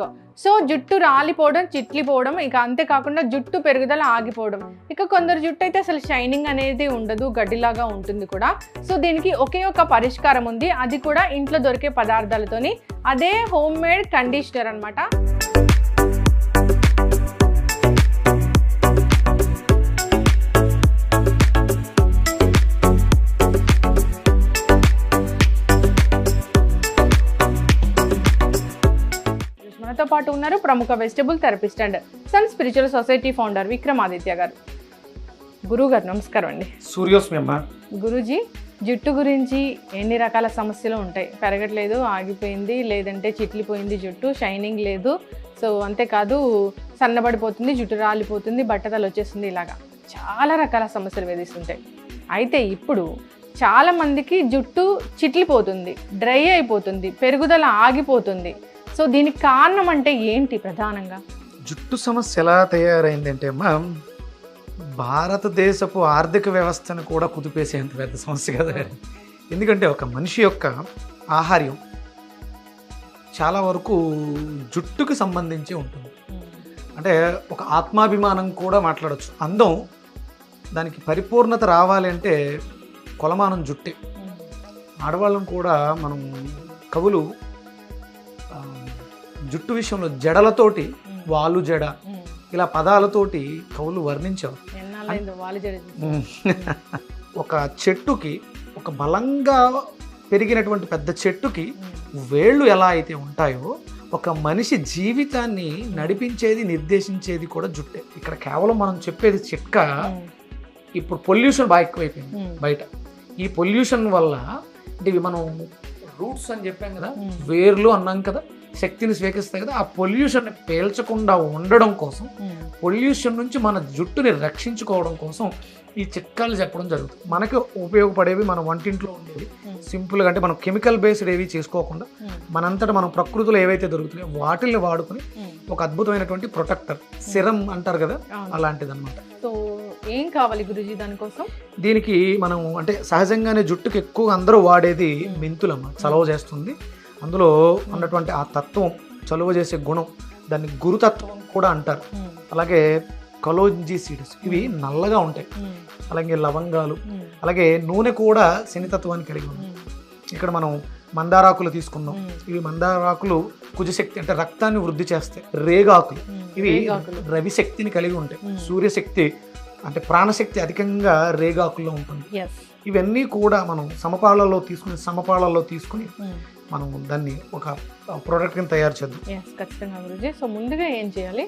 Work so జుట్టు రాలిపోవడం చిట్లిపోవడం ఇక అంతేకాకుండా జుట్టు పెరుగుదల ఆగిపోవడం. ఇక కొందరు జుట్టు అయితే అసలు షైనింగ్ అనేది ఉండదు గడ్డిలాగా ఉంటుంది కూడా. సో దీనికి ఒకే ఒక పరిష్కారం ఉంది. అది కూడా ఇంట్లో దొరికే పదార్థాలతోని. అదే హోమ్ మేడ్ కండిషనర్ అనమాట పాటు ఉన్నారు ప్రముఖ vegetable therapist and sun spiritual society founder Vikramaditya గారు. గురువు గారు నమస్కారం అండి. సూర్యోస్మి అమ్మ గురూజీ జుట్టు గురించి ఎన్ని రకాల సమస్యలు ఉంటాయి? పెరగట్లేదు ఆగిపోయింది లేదంటే చిట్లిపోయింది జుట్టు షైనింగ్ లేదు. సో అంతేకాదు సన్నబడిపోతుంది జుట్టు రాలిపోతుంది బట్టతలు వచ్చేస్తుంది ఇలాగా చాలా రకాల సమస్యలు వేధిస్తుంటాయి. అయితే ఇప్పుడు చాలా మందికి జుట్టు చిట్లిపోతుంది డ్రై అయిపోతుంది పెరుగుదల ఆగిపోతుంది. సో దీనికి కారణం అంటే ఏంటి ప్రధానంగా? జుట్టు సమస్య ఎలా తయారైంది అంటే మ్యామ్ భారతదేశపు ఆర్థిక వ్యవస్థను కూడా కుదిపేసేంత పెద్ద సమస్య కదా. ఎందుకంటే ఒక మనిషి యొక్క ఆహార్యం చాలా వరకు జుట్టుకు సంబంధించి ఉంటుంది. అంటే ఒక ఆత్మాభిమానం కూడా మాట్లాడచ్చు. అందం దానికి పరిపూర్ణత రావాలి అంటే కొలమానం జుట్టే. ఆడవాళ్ళం కూడా మనం కవులు జుట్టు విషయంలో జడలతోటి వాలు జడ. ఇలా పదాలతోటి కవులు వర్ణించారు. వాళ్ళు ఒక చెట్టుకి ఒక బలంగా పెరిగినటువంటి పెద్ద చెట్టుకి వేళ్ళు ఎలా అయితే ఉంటాయో ఒక మనిషి జీవితాన్ని నడిపించేది నిర్దేశించేది కూడా జుట్టే. ఇక్కడ కేవలం మనం చెప్పేది చిట్కా ఇప్పుడు పొల్యూషన్ బాగా ఎక్కువైపోయింది బయట. ఈ పొల్యూషన్ వల్ల అంటే ఇవి మనం రూట్స్ అని చెప్పాం కదా వేర్లు అన్నాం కదా శక్తిని స్వీకరిస్తాయి కదా ఆ పొల్యూషన్ పేల్చకుండా ఉండడం కోసం పొల్యూషన్ నుంచి మన జుట్టుని రక్షించుకోవడం కోసం ఈ చిట్కాలు చెప్పడం జరుగుతుంది. మనకి ఉపయోగపడేవి మన వంటింట్లో ఉండేవి. సింపుల్గా అంటే మనం కెమికల్ బేస్డ్ ఏవి చేసుకోకుండా మనంతటా మనం ప్రకృతిలో ఏవైతే దొరుకుతున్నాయో వాటిల్ని వాడుకుని ఒక అద్భుతమైనటువంటి ప్రొటెక్టర్ సిరం అంటారు కదా అలాంటిది అనమాట సో ఏం కావాలి గురుజీ దానికోసం? దీనికి మనం అంటే సహజంగానే జుట్టుకి ఎక్కువ అందరూ వాడేది మెంతులమ్మ చలవ చేస్తుంది. అందులో ఉన్నటువంటి ఆ తత్వం చలువ చేసే గుణం దాన్ని గురుతత్వం కూడా అంటారు. అలాగే కలోంజీ సీడ్స్ ఇవి నల్లగా ఉంటాయి. అలాగే లవంగాలు అలాగే నూనె కూడా శనితత్వాన్ని కలిగి ఉంది. ఇక్కడ మనం మందారాకులు తీసుకుందాం ఇవి మందారాకులు కుజశక్తి అంటే రక్తాన్ని వృద్ధి చేస్తాయి. రేగాకులు ఇవి. రవిశక్తిని కలిగి ఉంటాయి. సూర్యశక్తి అంటే ప్రాణశక్తి అధికంగా రేగాకుల్లో ఉంటుంది. ఇవన్నీ కూడా మనం సమపాళల్లో తీసుకుని సమపాళల్లో తీసుకుని మనం దాన్ని ఒక ప్రోడక్ట్ కింద తయారు చేద్దాం. ఖచ్చితంగా గురుజీ. సో ముందుగా ఏం చేయాలి?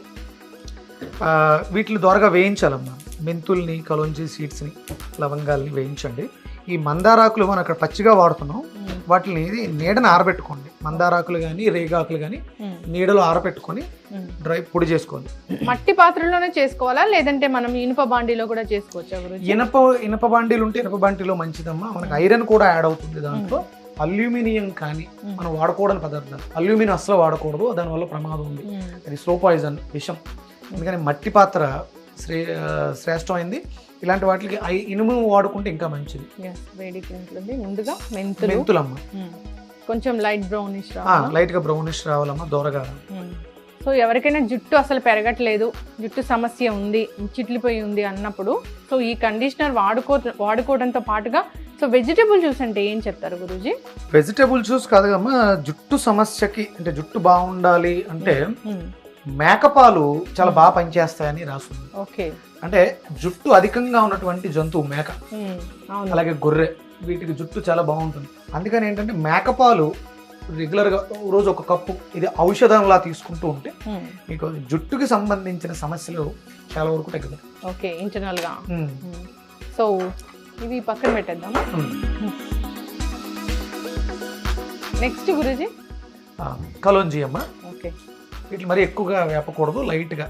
వీటిని దోరగా వేయించాలమ్మా. మెంతుల్ని కలోంజీ సీడ్స్ని లవంగాల్ని వేయించండి. ఈ మందారాకులు మనం అక్కడ పచ్చిగా వాడుతున్నాం. వాటిని నీడని ఆరబెట్టుకోండి. మందారాకులు కానీ రేగాకులు కానీ నీడలో ఆరబెట్టుకొని డ్రై పొడి చేసుకోండి. మట్టి పాత్రలోనే చేసుకోవాలా? లేదంటే మనం ఇనుప బాండీలో కూడా చేసుకోవచ్చా ఇనప ఇనప బాండీలు ఉంటే ఇనప బాండీలో మంచిదమ్మా. మనకి ఐరన్ కూడా యాడ్ అవుతుంది దాంట్లో. అల్యూమినియం కానీ మనం వాడకూడని పదార్థాలు. అల్యూమినియం అసలు వాడకూడదు దానివల్ల ప్రమాదం ఉంది. అది స్లో పాయిజన్ విషం. అందుకని మట్టి పాత్ర శ్రే శ్రేష్టమైంది ఇలాంటి వాటికి ఇనుము వాడుకుంటే ఇంకా మంచిది. ఎస్ వేడికి ఉంటుంది ముందుగా మెంతులు. మెంతులమ్మ. మ్మ్. కొంచెం లైట్ బ్రౌనిష్ లైట్గా బ్రౌనిష్ రావాలమ్మా దోరగా సో ఎవరికైనా జుట్టు అసలు పెరగట్లేదు జుట్టు సమస్య ఉంది చిట్లిపోయి ఉంది అన్నప్పుడు సో ఈ కండిషనర్ వాడుకో వాడుకోవడంతో పాటుగా సో వెజిటేబుల్ జ్యూస్ అంటే ఏం చెప్తారు గురూజీ? వెజిటేబుల్ జ్యూస్ కాదుగమ్మా జుట్టు సమస్యకి అంటే జుట్టు బాగుండాలి అంటే మేకపాలు చాలా బాగా పనిచేస్తాయని రాస్తుంది ఓకే. అంటే జుట్టు అధికంగా ఉన్నటువంటి జంతువు మేక. అవును. అలాగే గొర్రె వీటికి జుట్టు చాలా బాగుంటుంది. అందుకని ఏంటంటే మేకపాలు రెగ్యులర్గా రోజు ఒక కప్పు ఇది ఔషధంలా తీసుకుంటూ ఉంటే. మీకు జుట్టుకి సంబంధించిన సమస్యలు చాలా వరకు తగ్గుతాయి. ఓకే ఇంటర్నల్గా. ఉమ్. మ్మ్. సో ఇవి పక్కన పెట్టేద్దామా. నెక్స్ట్ గురూజీ? కలోంజీ అమ్మ. ఓకే. వీటిని మరి ఎక్కువగా వేపకూడదు లైట్గా.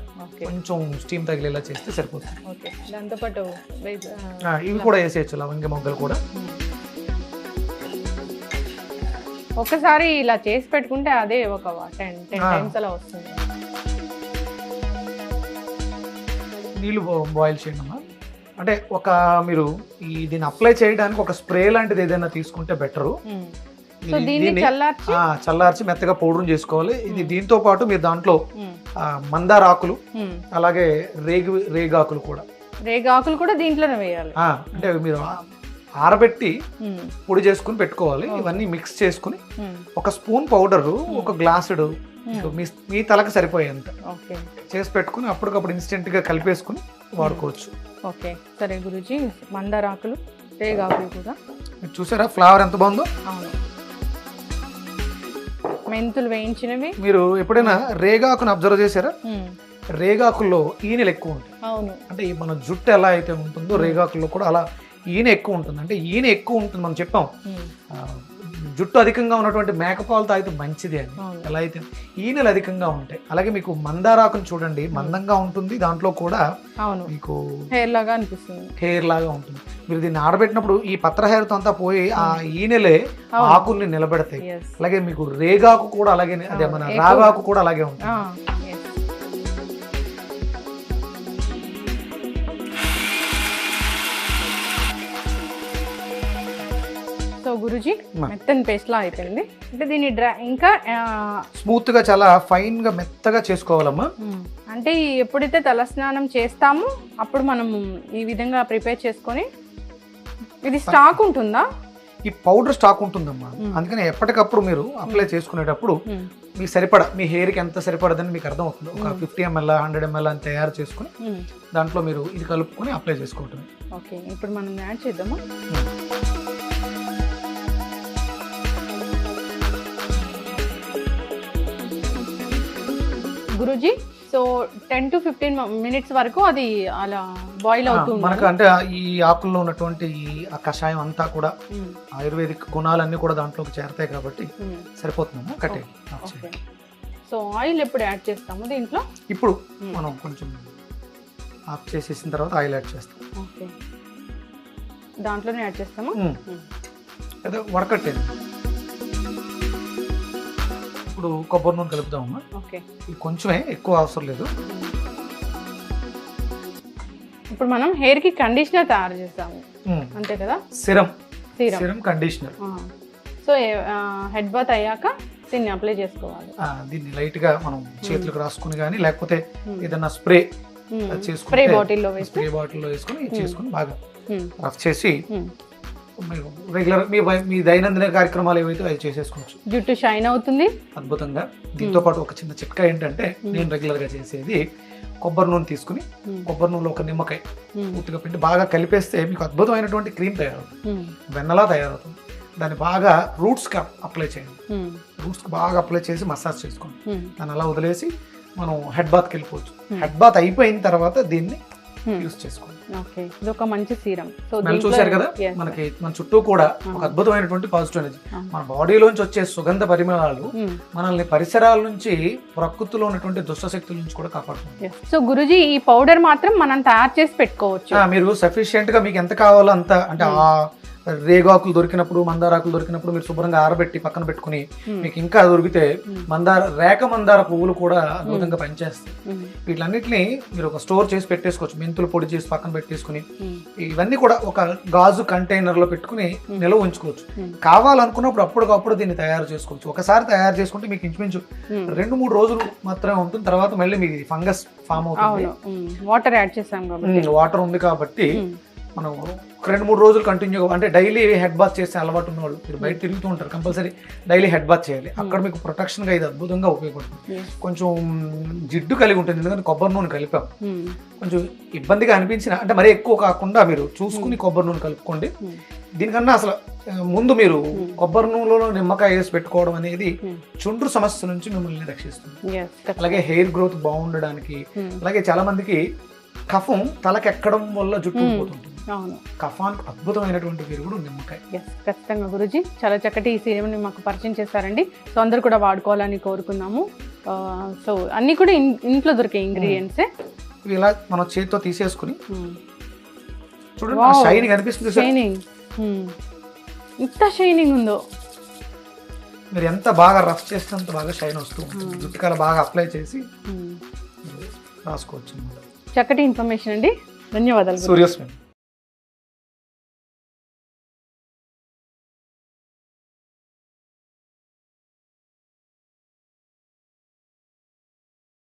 కొంచెం స్టీమ్ తగిలేలా చేస్తే సరిపోతుంది. ఓకే. దాంతోపాటు ఇవి కూడా వేసేయచ్చు లవంగ మొగ్గలు కూడా. ఒకసారి ఇలా చేసి పెట్టుకుంటే అదే ఒక టెన్ టెన్. టైమ్స్ అలా వస్తుంది. నీళ్ళు బాయిల్ చేయండి అమ్మా. అంటే ఒక మీరు ఈ దీన్ని అప్లై చేయడానికి ఒక స్ప్రే లాంటిది ఏదైనా తీసుకుంటే బెటరు. చల్లార్చి? మెత్తగా పౌడర్ చేసుకోవాలి. ఇది దీంతో పాటు మీరు దాంట్లో మందార ఆకులు. అలాగే రేగు రేగాకులు కూడా. రేగాకులు కూడా దీంట్లోనే వేయాలి. అంటే మీరు ఆరబెట్టి పొడి చేసుకుని పెట్టుకోవాలి. ఇవన్నీ మిక్స్ చేసుకుని ఒక స్పూన్ పౌడర్ ఒక గ్లాసుడు మీ మీ తలకు సరిపోయేంత. ఓకే. చేసి పెట్టుకుని అప్పటికప్పుడు ఇన్స్టెంట్గా కలిపేసుకుని వాడుకోవచ్చు. ఓకే. సరే గురుజీ మందారాకులు రేగాకులు కూడా. మీరు చూసారా? ఫ్లవర్ ఎంత బాగుందో? అవును. మెంతులు వేయించినవి. మీరు ఎప్పుడైనా రేగాకును అబ్జర్వ్ చేశారా? రేగాకుల్లో ఈనెలు ఎక్కువ ఉంటాయి. అవును. అంటే ఈ మన జుట్టు ఎలా అయితే ఉంటుందో రేగాకుల్లో కూడా అలా ఈయన ఎక్కువ ఉంటుంది. అంటే ఈయన ఎక్కువ ఉంటుంది మనం చెప్పాం. జుట్టు అధికంగా ఉన్నటువంటి మేకపాలు తాగితే మంచిది అని. అవును. ఎలా అయితే ఈనెలు అధికంగా ఉంటాయి అలాగే మీకు మందారాకును చూడండి మందంగా ఉంటుంది. దాంట్లో కూడా మీకు హెయిర్ లాగా అనిపిస్తుంది. హెయిర్ లాగా ఉంటుంది. మీరు దీన్ని ఆడబెట్టినప్పుడు ఈ పత్ర హెయిర్తో అంతా పోయి ఆ ఈనెలే ఆకుల్ని నిలబెడతాయి. అలాగే మీకు రేగాకు కూడా అలాగే అదే మన. రాగాకు కూడా అలాగే ఉంటుంది. సో గురుజీ. మెత్తని పేస్ట్ లా అయిపోయింది. అంటే దీన్ని డ్రై ఇంకా స్మూత్గా చాలా ఫైన్గా మెత్తగా చేసుకోవాలమ్మా. అంటే ఎప్పుడైతే తలస్నానం చేస్తామో అప్పుడు మనం ఈ విధంగా ప్రిపేర్ చేసుకొని ఇది స్టాక్ ఉంటుందా? ఈ పౌడర్ స్టాక్ ఉంటుందమ్మా. మ్మ్. అందుకని ఎప్పటికప్పుడు మీరు అప్లై చేసుకునేటప్పుడు మీకు సరిపడా మీ హెయిర్కి ఎంత సరిపడదని మీకు అర్థం అవుతుంది ఒక. ఫిఫ్టీ ఎంఎల్ హండ్రెడ్ ఎంఎల్ అని తయారు చేసుకుని దాంట్లో మీరు ఇది కలుపుకొని అప్లై చేసుకోవటం ఓకే ఇప్పుడు మనం యాడ్ చేద్దామా? Guruji. So ten to fifteen minutes వరకు అది అలా బాయిల్ అవుతుంది. మనకు అంటే ఈ ఆకుల్లో ఉన్నటువంటి ఈ ఆ కషాయం అంతా కూడా ఆయుర్వేదిక్ గుణాలన్నీ కూడా దాంట్లోకి చేరతాయి కాబట్టి సరిపోతుందమ్మా కట్టే సో ఆయిల్ ఎప్పుడు యాడ్ చేస్తాము దీంట్లో? ఇప్పుడు. మనం కొంచెం ఆఫ్ చేసేసిన తర్వాత ఆయిల్ యాడ్ చేస్తాం. ఓకే. దాంట్లోనే యాడ్ చేస్తామా. అదే వడకట్టేది ఇప్పుడు కొబ్బరి నూనె కలుపుదామమ్మా ఓకే. ఇది కొంచెమే ఎక్కువ అవసరం లేదు. ఇప్పుడు మనం హెయిర్కి కండిషనర్ తయారు చేస్తాము. అంతే కదా? Serum. Serum. Serum conditioner. So head bath అయ్యాక దీన్ని అప్లై చేసుకోవాలి. ఆ, దీన్ని లైట్గా మనం చేతులకు రాసుకుని కానీ లేకపోతే. ఏదైనా స్ప్రే మ్మ్. చేసుకుంటే స్ప్రే బాటిల్లో స్ప్రే బాటిల్లో వేసుకుని చేసుకుని బాగా. రఫ్ చేసి. రెగ్యులర్ మీ మీ దైనందిన కార్యక్రమాలు ఏవైతే అవి చేసేసుకోవచ్చు జుట్టు షైన్ అవుతుంది అద్భుతంగా దీంతో పాటు ఒక చిన్న చిట్కా ఏంటంటే నేను రెగ్యులర్గా చేసేది కొబ్బరి నూనె తీసుకుని. కొబ్బరి నూనెలో ఒక నిమ్మకాయ మ్మ్. పూర్తిగా పిండి బాగా కలిపేస్తే మీకు అద్భుతమైనటువంటి క్రీమ్ తయారవుతుంది. వెన్నలా తయారవుతుంది దాన్ని బాగా రూట్స్కి అప్లై చేయండి. రూట్స్కి బాగా అప్లై చేసి మసాజ్ చేసుకోండి. దాన్ని అలా వదిలేసి మనం హెడ్ బాత్కి వెళ్ళిపోవచ్చు. హెడ్ బాత్ అయిపోయిన తర్వాత దీన్ని. యూస్ చేసుకోండి ఓకే ఇది ఒక మంచి సీరం సో చూశారు కదా. మనకి మన చుట్టూ కూడా ఒక Hmm. అద్భుతమైనటువంటి పాజిటివ్ ఎనర్జీ Ah. మన బాడీలోంచి వచ్చే సుగంధ పరిమళాలు మ్మ్. మనల్ని పరిసరాల నుంచి ప్రకృతిలో ఉన్నటువంటి దుష్ట శక్తుల నుంచి కూడా కాపాడుతుంది. సో గురుజీ ఈ పౌడర్ మాత్రం మనం తయారు చేసి పెట్టుకోవచ్చు మీరు సఫిషియెంట్గా మీకు ఎంత కావాలో అంత అంటే ఆ రేగాకులు దొరికినప్పుడు మందారాకులు దొరికినప్పుడు మీరు శుభ్రంగా ఆరబెట్టి పక్కన పెట్టుకుని. మీకు ఇంకా దొరికితే. మందార రేఖ మందార పువ్వులు కూడా అద్భుతంగా పనిచేస్తాయి. వీటిలన్నిటిని మీరు ఒక స్టోర్ చేసి పెట్టేసుకోవచ్చు మెంతులు పొడి చేసి పక్కన పెట్టేసుకుని. ఇవన్నీ కూడా ఒక గాజు కంటైనర్లో పెట్టుకుని నిల్వ ఉంచుకోవచ్చు. కావాలనుకున్నప్పుడు అప్పటికప్పుడు దీన్ని తయారు చేసుకోవచ్చు ఒకసారి తయారు చేసుకుంటే మీకు ఇంచుమించు. రెండు మూడు రోజులు మాత్రమే ఉంటుంది తర్వాత మళ్ళీ మీకు ఫంగస్ ఫామ్ అవుతుంది వాటర్ యాడ్ చేసాం వాటర్ ఉంది కాబట్టి. మనం ఒక రెండు మూడు రోజులు కంటిన్యూ అంటే డైలీ హెడ్ బాత్ చేసే అలవాటు ఉన్నవాళ్ళు మీరు బయట తిరుగుతూ ఉంటారు కంపల్సరీ డైలీ హెడ్ బాత్ చేయాలి అక్కడ మీకు ప్రొటెక్షన్గా ఇది అద్భుతంగా ఉపయోగపడుతుంది. కొంచెం జిడ్డు కలిగి ఉంటుంది ఎందుకంటే కొబ్బరి నూనె కలిపాం మ్మ్. కొంచెం ఇబ్బందిగా అనిపించిన అంటే మరీ ఎక్కువ కాకుండా మీరు చూసుకుని కొబ్బరి నూనె కలుపుకోండి. దీనికన్నా అసలు ముందు మీరు కొబ్బరి నూనెలో నిమ్మకాయ వేసి పెట్టుకోవడం అనేది. చుండ్రు సమస్య నుంచి మిమ్మల్ని రక్షిస్తుంది. అలాగే హెయిర్ గ్రోత్ బాగుండడానికి. అలాగే చాలా మందికి కఫం తలకెక్కడం వల్ల జుట్టు ఊడిపోతుంటుంది అవును. కఫానికి అద్భుతమైనటువంటి విరుగుడు నిమ్మకాయ. ఎస్ ఖచ్చితంగా గురుజీ. చాలా చక్కటి ఈ సీరంని మాకు పరిచయం చేశారండి. సో అందరూ కూడా వాడుకోవాలని కోరుకున్నాము. సో అన్నీ కూడా ఇంట్లో దొరికే ఇంగ్రీడియంట్సే ఇవి ఇలా మనం చేతితో తీసేసుకుని చూడండి Wow. షైన్ కనిపిస్తుంది షైనింగ్ ఇంత షైనింగ్ ఉందో. మీరు ఎంత బాగా రఫ్ చేస్తే అంత బాగా షైన్ వస్తూ ఉంటుంది. జుట్టుకాల బాగా అప్లై చేసి రాసుకోవచ్చు. చక్కటి ఇన్ఫర్మేషన్ అండి. ధన్యవాదాలు. సూర్యస్మి